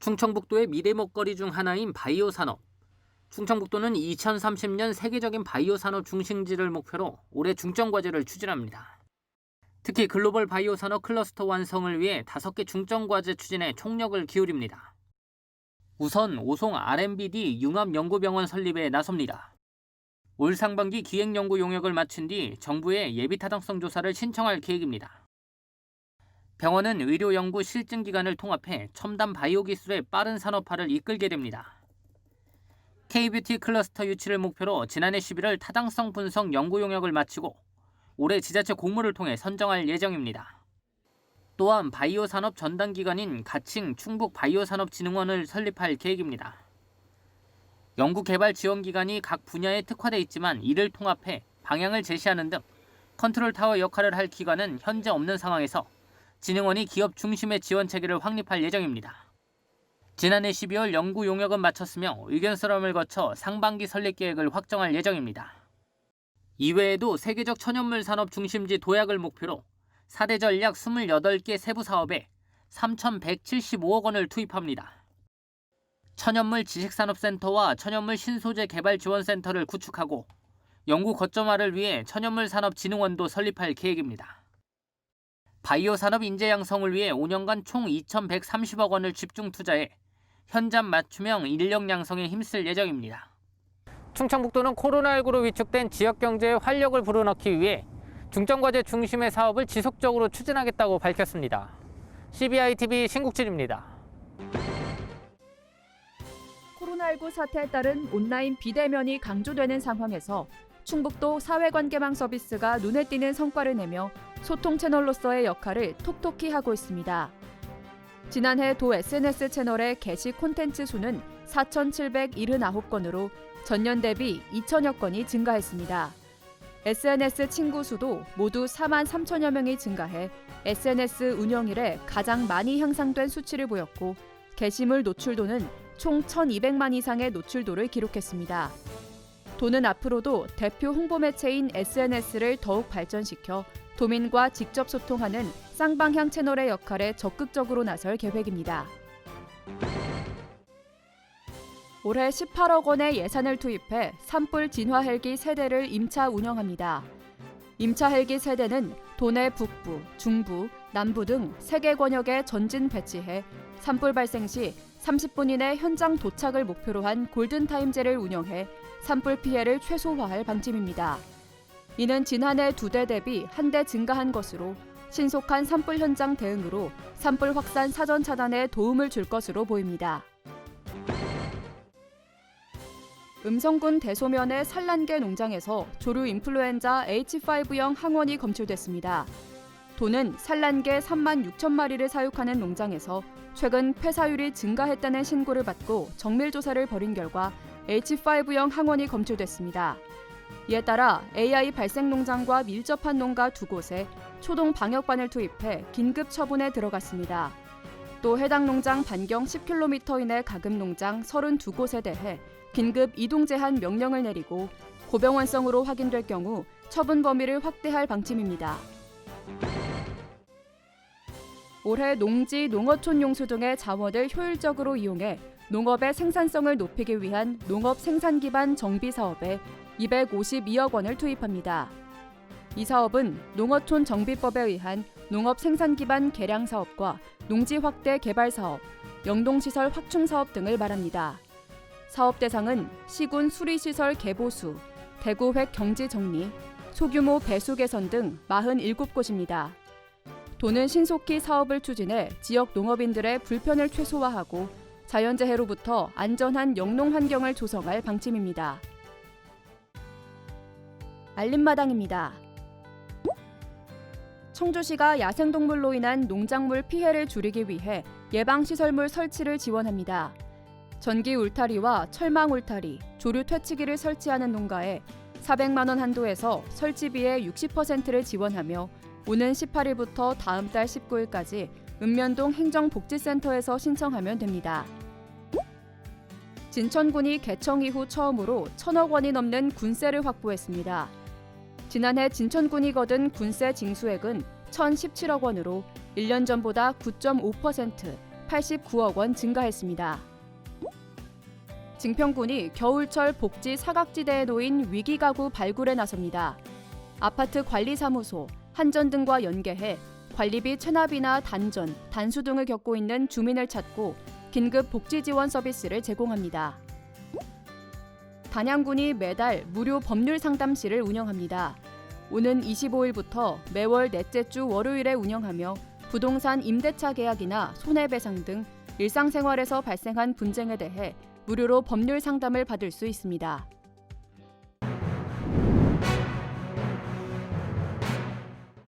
충청북도의 미래 먹거리 중 하나인 바이오 산업. 충청북도는 2030년 세계적인 바이오 산업 중심지를 목표로 올해 중점 과제를 추진합니다. 특히 글로벌 바이오 산업 클러스터 완성을 위해 다섯 개 중점 과제 추진에 총력을 기울입니다. 우선 오송 R&BD 융합연구병원 설립에 나섭니다. 올 상반기 기획연구 용역을 마친 뒤 정부에 예비 타당성 조사를 신청할 계획입니다. 병원은 의료연구 실증기관을 통합해 첨단 바이오 기술의 빠른 산업화를 이끌게 됩니다. K뷰티 클러스터 유치를 목표로 지난해 11월 타당성 분석 연구 용역을 마치고 올해 지자체 공모를 통해 선정할 예정입니다. 또한 바이오 산업 전담 기관인 가칭 충북 바이오 산업진흥원을 설립할 계획입니다. 연구 개발 지원 기관이 각 분야에 특화돼 있지만 이를 통합해 방향을 제시하는 등 컨트롤 타워 역할을 할 기관은 현재 없는 상황에서 진흥원이 기업 중심의 지원 체계를 확립할 예정입니다. 지난해 12월 연구 용역은 마쳤으며 의견 수렴을 거쳐 상반기 설립 계획을 확정할 예정입니다. 이외에도 세계적 천연물 산업 중심지 도약을 목표로 4대 전략 28개 세부 사업에 3,175억 원을 투입합니다. 천연물 지식산업센터와 천연물 신소재 개발 지원센터를 구축하고 연구 거점화를 위해 천연물 산업진흥원도 설립할 계획입니다. 바이오 산업 인재 양성을 위해 5년간 총 2,130억 원을 집중 투자해 현장 맞춤형 인력 양성에 힘쓸 예정입니다. 충청북도는 코로나19로 위축된 지역 경제에 활력을 불어넣기 위해 중점과제 중심의 사업을 지속적으로 추진하겠다고 밝혔습니다. CBI TV 신국진입니다. 코로나19 사태에 따른 온라인 비대면이 강조되는 상황에서 충북도 사회관계망 서비스가 눈에 띄는 성과를 내며 소통 채널로서의 역할을 톡톡히 하고 있습니다. 지난해 도 SNS 채널의 게시 콘텐츠 수는 4,779건으로 전년 대비 2천여 건이 증가했습니다. SNS 친구 수도 모두 4만 3천여 명이 증가해 SNS 운영 이래 가장 많이 향상된 수치를 보였고 게시물 노출도는 총 1,200만 이상의 노출도를 기록했습니다. 도는 앞으로도 대표 홍보 매체인 SNS를 더욱 발전시켜 도민과 직접 소통하는 쌍방향 채널의 역할에 적극적으로 나설 계획입니다. 올해 18억 원의 예산을 투입해 산불 진화 헬기 세대를 임차 운영합니다. 임차 헬기 세대는 도내 북부, 중부, 남부 등세개 권역에 전진 배치해 산불 발생 시 30분 이내 현장 도착을 목표로 한 골든타임제를 운영해 산불 피해를 최소화할 방침입니다. 이는 지난해 두 대 대비 한 대 증가한 것으로 신속한 산불 현장 대응으로 산불 확산 사전 차단에 도움을 줄 것으로 보입니다. 음성군 대소면의 산란계 농장에서 조류 인플루엔자 H5형 항원이 검출됐습니다. 도는 산란계 3만 6천 마리를 사육하는 농장에서 최근 폐사율이 증가했다는 신고를 받고 정밀 조사를 벌인 결과 H5형 항원이 검출됐습니다. 이에 따라 AI 발생 농장과 밀접한 농가 두 곳에 초동 방역반을 투입해 긴급 처분에 들어갔습니다. 또 해당 농장 반경 10km 이내 가금 농장 32곳에 대해 긴급 이동 제한 명령을 내리고 고병원성으로 확인될 경우 처분 범위를 확대할 방침입니다. 올해 농지, 농어촌 용수 등의 자원을 효율적으로 이용해 농업의 생산성을 높이기 위한 농업 생산 기반 정비 사업에 252억 원을 투입합니다. 이 사업은 농어촌 정비법에 의한 농업 생산 기반 개량 사업과 농지 확대 개발 사업, 영동시설 확충 사업 등을 말합니다. 사업 대상은 시군 수리시설 개보수, 대구획 경지 정리, 소규모 배수 개선 등 47곳입니다. 도는 신속히 사업을 추진해 지역 농업인들의 불편을 최소화하고 자연재해로부터 안전한 영농 환경을 조성할 방침입니다. 알림마당입니다. 청주시가 야생동물로 인한 농작물 피해를 줄이기 위해 예방시설물 설치를 지원합니다. 전기 울타리와 철망 울타리, 조류 퇴치기를 설치하는 농가에 400만 원 한도에서 설치비의 60%를 지원하며 오는 18일부터 다음 달 19일까지 읍면동 행정복지센터에서 신청하면 됩니다. 진천군이 개청 이후 처음으로 천억 원이 넘는 군세를 확보했습니다. 지난해 진천군이 거둔 군세 징수액은 1,017억 원으로 1년 전보다 9.5%, 289억 원 증가했습니다. 증평군이 겨울철 복지 사각지대에 놓인 위기 가구 발굴에 나섭니다. 아파트 관리사무소, 한전 등과 연계해 관리비 체납이나 단전, 단수 등을 겪고 있는 주민을 찾고 긴급 복지 지원 서비스를 제공합니다. 단양군이 매달 무료 법률 상담실을 운영합니다. 오는 25일부터 매월 넷째 주 월요일에 운영하며 부동산 임대차 계약이나 손해배상 등 일상생활에서 발생한 분쟁에 대해 무료로 법률 상담을 받을 수 있습니다.